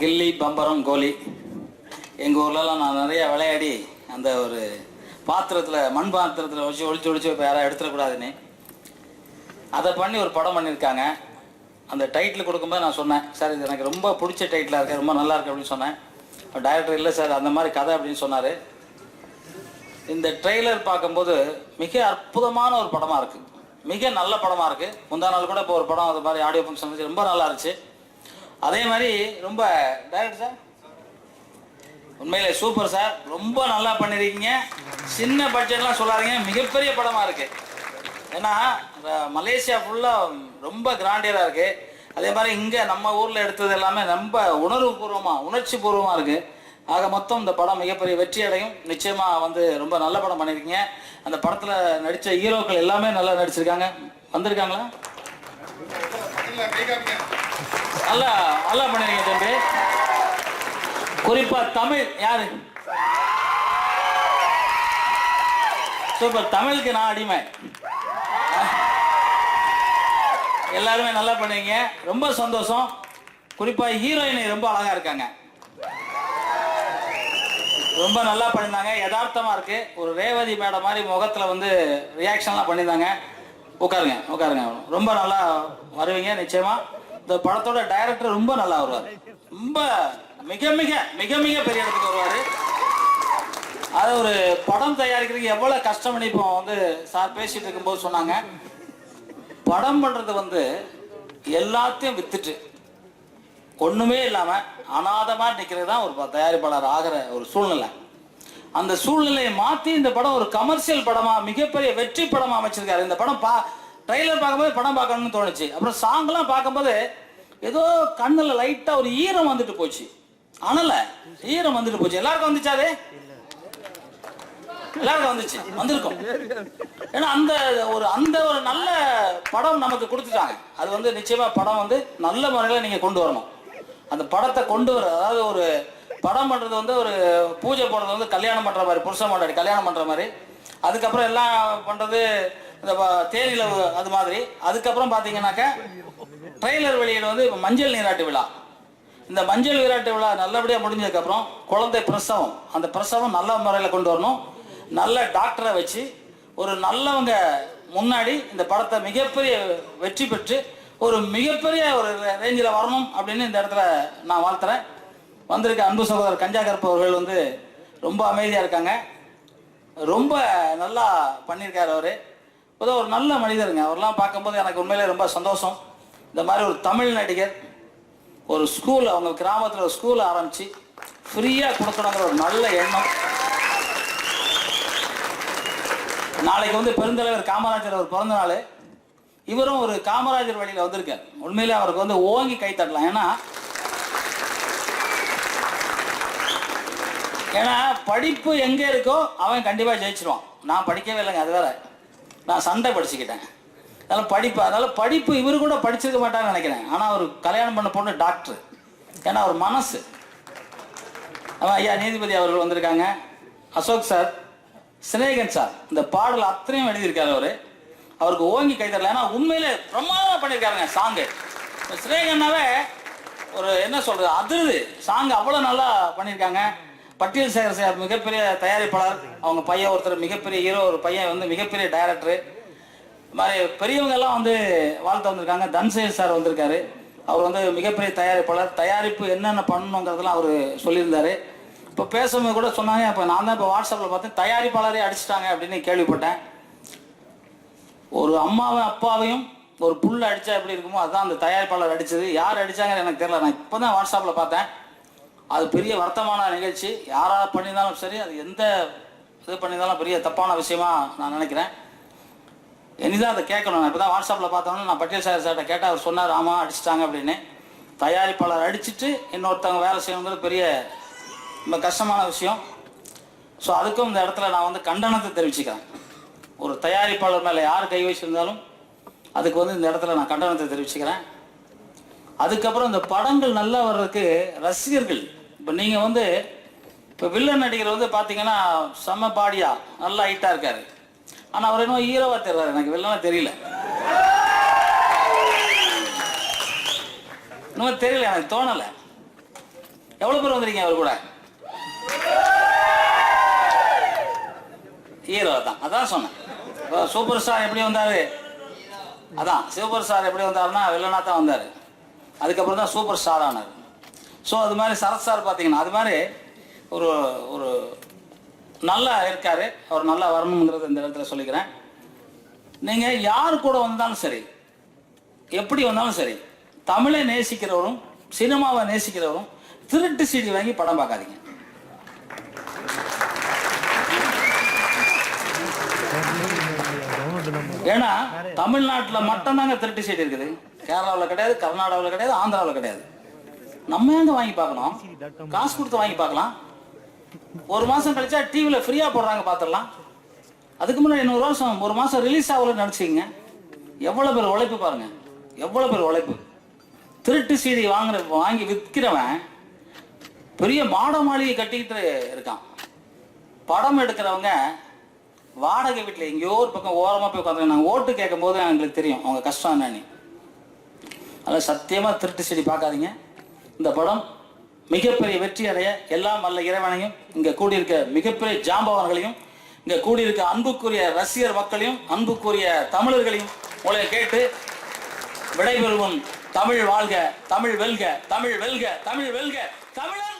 கில்லி பம்பரம் கோலி. எங்கள் ஊர்லலாம் நான் நிறைய விளையாடி அந்த ஒரு பாத்திரத்தில் மண் பாத்திரத்தில் வச்சு ஒழிச்சு ஒழிச்சு இப்போ யாராவது எடுத்துடக்கூடாதுன்னு. அதை பண்ணி ஒரு படம் பண்ணியிருக்காங்க. அந்த டைட்டில் கொடுக்கும்போது நான் சொன்னேன் சார் இது எனக்கு ரொம்ப பிடிச்ச டைட்டிலாக இருக்கு ரொம்ப நல்லா இருக்கு அப்படின்னு சொன்னேன். டைரக்டர் இல்லை சார் அந்த மாதிரி கதை அப்படின்னு சொன்னார். இந்த ட்ரெய்லர் பார்க்கும்போது மிக அற்புதமான ஒரு படமாக இருக்குது மிக நல்ல படமாக இருக்குது முந்தா நாள் கூட இப்போ ஒரு படம் அது மாதிரி ஆடியோ ஃபங்க்ஷன் வச்சு ரொம்ப நல்லா இருந்துச்சு. அதே மாதிரி ரொம்ப டேரக்டர் சார் உண்மையில சூப்பர் சார் ரொம்ப நல்லா பண்ணியிருக்கீங்க சின்ன பட்ஜெட்லாம் சொல்லாதீங்க. மிகப்பெரிய படமாக இருக்குது ஏன்னா மலேசியா ஃபுல்லாக ரொம்ப கிராண்டியராக இருக்குது அதே மாதிரி இங்கே நம்ம ஊரில் எடுத்தது எல்லாமே ரொம்ப உணர்வுபூர்வமாக உணர்ச்சி பூர்வமாக இருக்குது ஆக மொத்தம் இந்த படம் மிகப்பெரிய வெற்றி அடையும். நிச்சயமாக வந்து ரொம்ப நல்ல படம் பண்ணியிருக்கீங்க அந்த படத்தில் நடித்த ஹீரோக்கள் எல்லாமே நல்லா நடிச்சிருக்காங்க. வந்திருக்காங்களா? நல்லா நல்லா பண்ணிருக்கீங்க தம்பி. குறிப்பா தமிழ் யாரு? சூப்பர் தமிழுக்கு நான் அடிமை. எல்லாருமே நல்லா பண்ணுவீங்க ரொம்ப சந்தோஷம். குறிப்பா ஹீரோயினை ரொம்ப அழகா இருக்காங்க. ரொம்ப நல்லா பண்ணியிருந்தாங்க. யதார்த்தமா இருக்கு. ஒரு ரேவதி மேடம் மாதிரி முகத்துல வந்து ரியாக்ஷன்லாம் பண்ணியிருந்தாங்க. உட்காருங்க உட்காருங்க. ரொம்ப நல்லா வருவீங்க நிச்சயமா. இந்த படத்தோட டைரக்டர் ரொம்ப நல்லா வருவார். ரொம்ப மிக மிக மிக மிக பெரிய இடத்துக்கு வருவார். அது ஒரு படம் தயாரிக்கிறதுக்கு எவ்வளோ கஷ்டம் இப்போ வந்து சார் பேசிட்டு இருக்கும்போது சொன்னாங்க. படம் பண்ணுறது வந்து எல்லாத்தையும் வித்துட்டு ஒண்ணுமே இல்லாம அனாதமா நிற்கிறது தான் ஒரு தயாரிப்பாளர் ஆகிற ஒரு சூழ்நிலை. அந்த சூழ்நிலையை மாத்தி இந்த படம் ஒரு கமர்ஷியல் படமா மிகப்பெரிய வெற்றி படமா அமைச்சிருக்காரு. இந்த படம் பா ட்ரெயிலர் பார்க்கும்போது படம் பார்க்கணும்னு தோணுச்சு. அப்புறம் சாங்லாம் பார்க்கும்போது ஏதோ கண்ணில் லைட்டாக ஒரு ஈரம் வந்துட்டு போச்சு. அனல ஈரம் வந்துட்டு போச்சு. எல்லாருக்கும் வந்துச்சா அது? எல்லாருக்கும் வந்துச்சு. வந்திருக்கும். ஏன்னா அந்த ஒரு அந்த ஒரு நல்ல படம் நமக்கு கொடுத்துட்டாங்க. அது வந்து நிச்சயமா படம் வந்து நல்ல முறையில் நீங்க கொண்டு வரணும். அந்த படத்தை கொண்டு வர அதாவது ஒரு படம் பண்றது வந்து ஒரு பூஜை போடுறது வந்து கல்யாணம் பண்ற மாதிரி புருஷன் மாட்டாடி கல்யாணம் பண்ற மாதிரி. அதுக்கப்புறம் எல்லாம் பண்றது இந்த வ- தேனில அது மாதிரி. அதுக்கப்புறம் பாத்தீங்கன்னாக்க ட்ரெய்லர் வெளியீடு வந்து இப்போ மஞ்சள் நீராட்டு விழா. இந்த மஞ்சள் நீராட்டு விழா நல்லபடியாக முடிஞ்சதுக்கப்புறம் குழந்தை பிரசவம். அந்த பிரசவம் நல்ல முறையில் கொண்டு வரணும். நல்ல டாக்டரை வச்சு ஒரு நல்லவங்க முன்னாடி இந்த படத்தை மிகப்பெரிய வெற்றி பெற்று ஒரு மிகப்பெரிய ஒரு ரேஞ்சில் வரணும் அப்படின்னு இந்த இடத்துல நான் வாழ்த்துறேன். வந்திருக்க அன்பு சகோதரர் கஞ்சா கருப்பு அவர்கள் வந்து ரொம்ப அமைதியாக இருக்காங்க. ரொம்ப நல்லா பண்ணியிருக்காரு அவர். பொதுவாக ஒரு நல்ல மனிதருங்க. அவர்லாம் பார்க்கும்போது எனக்கு உண்மையிலே ரொம்ப சந்தோஷம். இந்த மாதிரி ஒரு தமிழ் நடிகர் ஒரு ஸ்கூல் அவங்க கிராமத்தில் ஒரு ஸ்கூல் ஆரம்பித்து ஃப்ரீயாக கொடுக்கணுங்கிற ஒரு நல்ல எண்ணம். நாளைக்கு வந்து பெருந்தலைவர் காமராஜர் அவர் பிறந்த நாள் இவரும் ஒரு காமராஜர் வழியில் வந்திருக்கார். உண்மையிலே அவருக்கு வந்து ஓங்கி கை தட்டலாம். ஏன்னா ஏன்னா படிப்பு எங்கே இருக்கோ அவன் கண்டிப்பாக ஜெயிச்சிருவான். நான் படிக்கவே இல்லைங்க அது வேற. நான் சண்டை படிச்சுக்கிட்டேன். அதனால் படிப்பு அதனால் படிப்பு இவரு கூட படிச்சிருக்க மாட்டான்னு நினைக்கிறேன். ஆனால் அவர் கல்யாணம் பண்ண பொண்ணு டாக்டர். ஏன்னா அவர் மனசு. அவன் ஐயா நீதிபதி அவர்கள் வந்திருக்காங்க. அசோக் சார் சினேகன் சார் இந்த பாடல் அத்தனையும் எழுதியிருக்காரு அவர். அவருக்கு ஓங்கி கை தரல. ஏன்னா உண்மையிலே பிரமாதமாக பண்ணியிருக்காருங்க சாங்கு. சினேகன்னாவே ஒரு என்ன சொல்றது அதிருது. சாங் அவ்வளோ நல்லா பண்ணியிருக்காங்க. பட்டியல் சேகர் சார் மிகப்பெரிய தயாரிப்பாளர். அவங்க பையன் ஒருத்தர் மிகப்பெரிய ஹீரோ ஒரு பையன் வந்து மிகப்பெரிய டைரக்டர் மாதிரி பெரியவங்க எல்லாம் வந்து வாழ்த்து வந்திருக்காங்க. தன்சேல் சார் வந்திருக்காரு. அவர் வந்து மிகப்பெரிய தயாரிப்பாளர். தயாரிப்பு என்னென்ன பண்ணணுங்கிறதெல்லாம் அவர் சொல்லியிருந்தார். இப்போ பேசும்போது கூட சொன்னாங்க இப்போ நான் தான் இப்போ வாட்ஸ்அப்பில் பார்த்தேன் தயாரிப்பாளரே அடிச்சிட்டாங்க அப்படின்னு கேள்விப்பட்டேன். ஒரு அம்மாவும் அப்பாவையும் ஒரு புல் அடித்தா எப்படி இருக்குமோ அதுதான் அந்த தயாரிப்பாளர் அடித்தது யார் அடிச்சாங்கன்னு எனக்கு தெரியல. நான் இப்போ தான் வாட்ஸ்அப்பில் பார்த்தேன். அது பெரிய வருத்தமான நிகழ்ச்சி. யாரால் பண்ணியிருந்தாலும் சரி அது எந்த இது பண்ணியிருந்தாலும் பெரிய தப்பான விஷயமா நான் நினைக்கிறேன். இனிதான் அதை கேட்கணும். நான் இப்போ தான் வாட்ஸ்அப்பில் பார்த்தோன்னா நான் பட்டியல் சார் சார்கிட்ட கேட்டால் அவர் சொன்னார் ஆமாம் அடிச்சிட்டாங்க அப்படின்னு. தயாரிப்பாளர் அடிச்சுட்டு இன்னொருத்தவங்க வேலை செய்யணுங்கிறது பெரிய ரொம்ப கஷ்டமான விஷயம். ஸோ அதுக்கும் இந்த இடத்துல நான் வந்து கண்டனத்தை தெரிவிச்சுக்கிறேன். ஒரு தயாரிப்பாளர் மேலே யார் கை வச்சிருந்தாலும் அதுக்கு வந்து இந்த இடத்துல நான் கண்டனத்தை தெரிவிச்சுக்கிறேன். அதுக்கப்புறம் இந்த படங்கள் நல்லா வர்றதுக்கு ரசிகர்கள். இப்போ நீங்கள் வந்து இப்போ வில்லன் நடிகர் வந்து பார்த்தீங்கன்னா செம்ம பாடியா நல்லா ஹைட்டாக இருக்காரு. ஆனால் அவர் இன்னும் ஹீரோவாக தெரியறாரு எனக்கு வில்லனா தெரியல. இன்னும் தெரியல எனக்கு தோணலை. எவ்வளோ பேர் வந்திருக்கீங்க அவர் கூட? ஹீரோ தான். அதான் சொன்னேன். சூப்பர் ஸ்டார் எப்படி வந்தார்? அதான் சூப்பர் ஸ்டார் எப்படி வந்தாருன்னா வில்லனா தான் வந்தார். அதுக்கப்புறம் தான் சூப்பர் ஸ்டார் ஆனார். ஸோ அது மாதிரி சரத் சார் பார்த்தீங்கன்னா அது மாதிரி ஒரு ஒரு நல்லா இருக்கார். அவர் நல்லா வரணுங்கிறது இந்த இடத்துல சொல்லிக்கிறேன். நீங்கள் யார் கூட வந்தாலும் சரி எப்படி வந்தாலும் சரி தமிழை நேசிக்கிறவரும் சினிமாவை நேசிக்கிறவரும் திருட்டு சீடி வாங்கி படம் பார்க்காதீங்க. ஏன்னா தமிழ்நாட்டில் மட்டும்தாங்க திருட்டு சீடி இருக்குது. கேரளாவில் கிடையாது கர்நாடகாவில் கிடையாது ஆந்திராவில் கிடையாது. நம்ம ஏன் வாங்கி பார்க்கணும்? காசு கொடுத்து வாங்கி பார்க்கலாம். ஒரு மாதம் கழிச்சா டிவியில் ஃப்ரீயாக போடுறாங்க பார்த்துடலாம். அதுக்கு முன்னாடி இன்னொரு வருஷம் ஒரு மாதம் ரிலீஸ் ஆகலன்னு நினச்சிங்க எவ்வளோ பேர் உழைப்பு பாருங்க. எவ்வளோ பேர் உழைப்பு. திருட்டு சீடி வாங்குற வாங்கி விற்கிறவன் பெரிய மாட மாளிகை கட்டிக்கிட்டு இருக்கான். படம் எடுக்கிறவங்க வாடகை வீட்டில் எங்கேயோ ஒரு பக்கம் ஓரமாக போய் உட்காந்து நாங்கள் ஓட்டு கேட்கும் போது எங்களுக்கு தெரியும் அவங்க கஷ்டம் என்னன்னு. அதனால் சத்தியமாக திருட்டு செடி பார்க்காதீங்க. இந்த படம் மிகப்பெரிய வெற்றி அடைய எல்லாம் வல்ல இறைவனையும் இங்கே கூடியிருக்க மிகப்பெரிய ஜாம்பவன்களையும் இங்கே கூடியிருக்க அன்புக்குரிய ரசிகர் மக்களையும் அன்புக்குரிய தமிழர்களையும் உங்களை கேட்டு விடைபெறுவோம். தமிழ் வாழ்க தமிழ் வெல்க தமிழ் வெல்க தமிழ் வெல்க தமிழர்